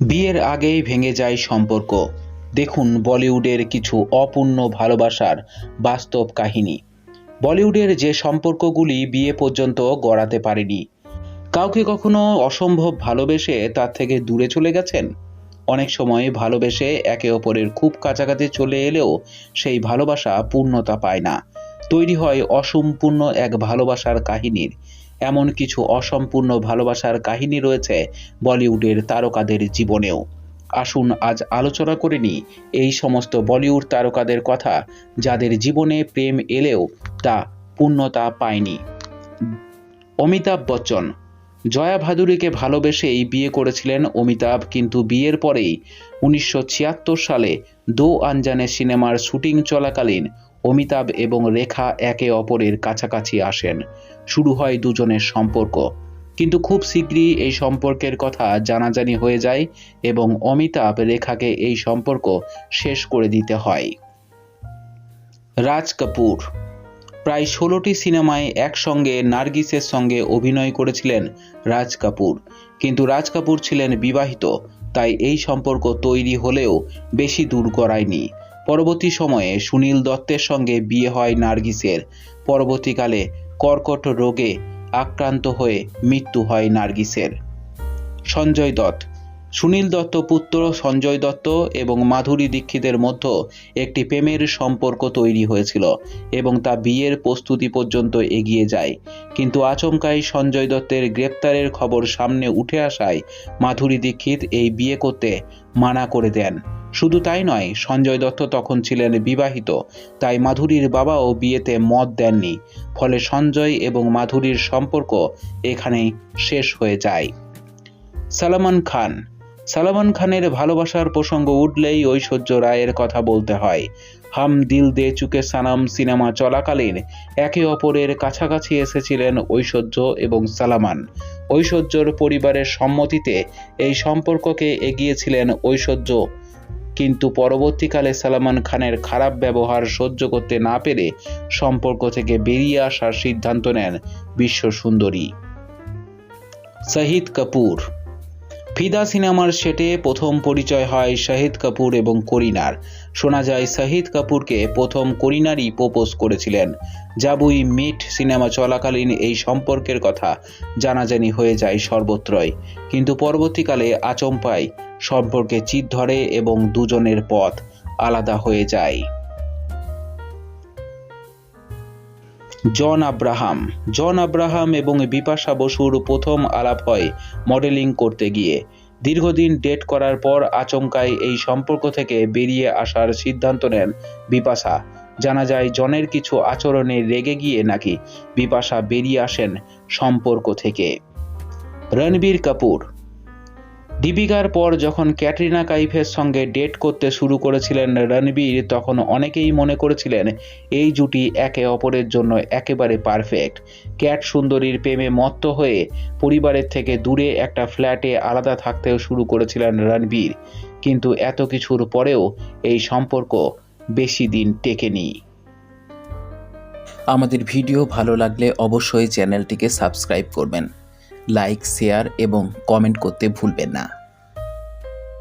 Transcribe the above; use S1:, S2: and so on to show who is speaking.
S1: বিয়ের আগেই ভেঙে যায় সম্পর্ক। দেখুন বলিউডের কিছু অপূর্ণ ভালোবাসার বাস্তব কাহিনী। বলিউডের যে সম্পর্কগুলি বিয়ে পর্যন্ত গড়াতে পারেনি। কাউকে কখনো অসম্ভব ভালোবেসে তার থেকে দূরে চলে গেছেন? অনেক সময় ভালোবেসে একে অপরের খুব কাছাকাছি চলে এলেও সেই ভালোবাসা পূর্ণতা পায় না। তৈরি হয় অসম্পূর্ণ এক ভালোবাসার কাহিনীর। এমন কিছু অসম্পূর্ণ ভালোবাসার কাহিনী রয়েছে বলিউডের তারকাদের জীবনেও। আসুন আজ আলোচনা করে নিই এই সমস্ত বলিউড তারকাদের কথা যাদের জীবনে প্রেম এলেও তা পূর্ণতা পায়নি। অমিতাভ বচ্চন, জয়া ভাদুরীকে ভালোবেসেই বিয়ে করেছিলেন অমিতাভ, কিন্তু বিয়ের পরেই উনিশশো ছিয়াত্তর সালে দো আনজানে সিনেমার শুটিং চলাকালীন অমিতাভ এবং রেখা একে অপরের কাছাকাছি আসেন। শুরু হয় দুজনের সম্পর্ক। কিন্তু খুব শীঘ্রই এই সম্পর্কের কথা জানাজানি হয়ে যায় এবং অমিতাভ রেখাকে এই সম্পর্ক শেষ করে দিতে হয়। রাজ কাপুর প্রায় ষোলোটি সিনেমায় একসঙ্গে নার্গিসের সঙ্গে অভিনয় করেছিলেন রাজ কাপুর। কিন্তু রাজ কাপুর ছিলেন বিবাহিত, তাই এই সম্পর্ক তৈরি হলেও বেশি দূর গড়ায়নি। পরবর্তী সময়ে সুনীল দত্তের সঙ্গে বিয়ে হয় নার্গিসের। পরবর্তীকালে কর্কট রোগে আক্রান্ত হয়ে মৃত্যু হয় নার্গিসের। সঞ্জয় দত্ত। সুনীল দত্ত পুত্র সঞ্জয় দত্ত এবং মাধুরী দীক্ষিতের মধ্যে একটি প্রেমের সম্পর্ক তৈরি হয়েছিল এবং তা বিয়ের প্রস্তুতি পর্যন্ত এগিয়ে যায়। কিন্তু আচমকাই সঞ্জয় দত্তের গ্রেপ্তারের খবর সামনে উঠে আসায় মাধুরী দীক্ষিত এই বিয়ে করতে মানা করে দেন। শুধু তাই নয়, সঞ্জয় দত্ত তখন ছিলেন বিবাহিত, তাই মাধুরীর বাবাও বিয়েতে মত দেননি, ফলে সঞ্জয় এবং মাধুরীর সম্পর্ক এখানেই শেষ হয়ে যায়। সালমান খান। সালমান খানের ভালোবাসার প্রসঙ্গ উঠলেই ঐশ্বর্য রায়ের কথা বলতে হয়। হাম দিল দে চুকে সানাম সিনেমা চলাকালীন একে অপরের কাছাকাছি এসেছিলেন ঐশ্বর্য এবং সালামান। ঐশ্বর্যর পরিবারের সম্মতিতে এই সম্পর্ককে এগিয়েছিলেন ঐশ্বর্য কিন্তু পরবর্তীকালে সালমান খানের খারাপ ব্যবহার সহ্য করতে না পেরে সম্পর্ক থেকে বেরিয়ে আসার সিদ্ধান্ত নেন বিশ্ব সুন্দরী। শাহিদ কাপুর ফিদা সিনেমার সেটে প্রথম পরিচয় হয় শাহিদ কাপুর এবং করিনার। শোনা যায়, শাহিদ কাপুরকে প্রথম করিনারই প্রপোজ করেছিলেন। জাবুই মিট সিনেমা চলাকালীন এই সম্পর্কের কথা জানাজানি হয়ে যায় সর্বত্রই। কিন্তু পরবর্তীকালে আচমপায় সম্পর্কে চিত ধরে এবং দুজনের পথ আলাদা হয়ে যায়। জন আব্রাহাম। জন আব্রাহাম এবং বিপাশা বসুর প্রথম আলাপ হয় মডেলিং করতে গিয়ে। দীর্ঘদিন ডেট করার পর আচমকাই এই সম্পর্ক থেকে বেরিয়ে আসার সিদ্ধান্ত নেন বিপাশা। জানা যায়, জনের কিছু আচরণে রেগে গিয়ে নাকি বিপাশা বেরিয়ে আসেন সম্পর্ক থেকে। রণবীর কাপুর দীপিকার পর যখন ক্যাটরিনা কাইফের সঙ্গে ডেট করতে শুরু করেছিলেন রণবীর, তখন অনেকেই মনে করেছিলেন, এই জুটি একে অপরের জন্য একেবারে পারফেক্ট ক্যাট সুন্দরীর প্রেমে মত্ত হয়ে পরিবারের থেকে দূরে একটা ফ্ল্যাটে আলাদা থাকতেও শুরু করেছিলেন রণবীর। কিন্তু এত কিছুর পরেও এই সম্পর্ক বেশি দিন টেকেনি।
S2: আমাদের ভিডিও ভালো লাগলে অবশ্যই চ্যানেলটিকে সাবস্ক্রাইব করবেন। লাইক শেয়ার এবং কমেন্ট করতে ভুলবেন না।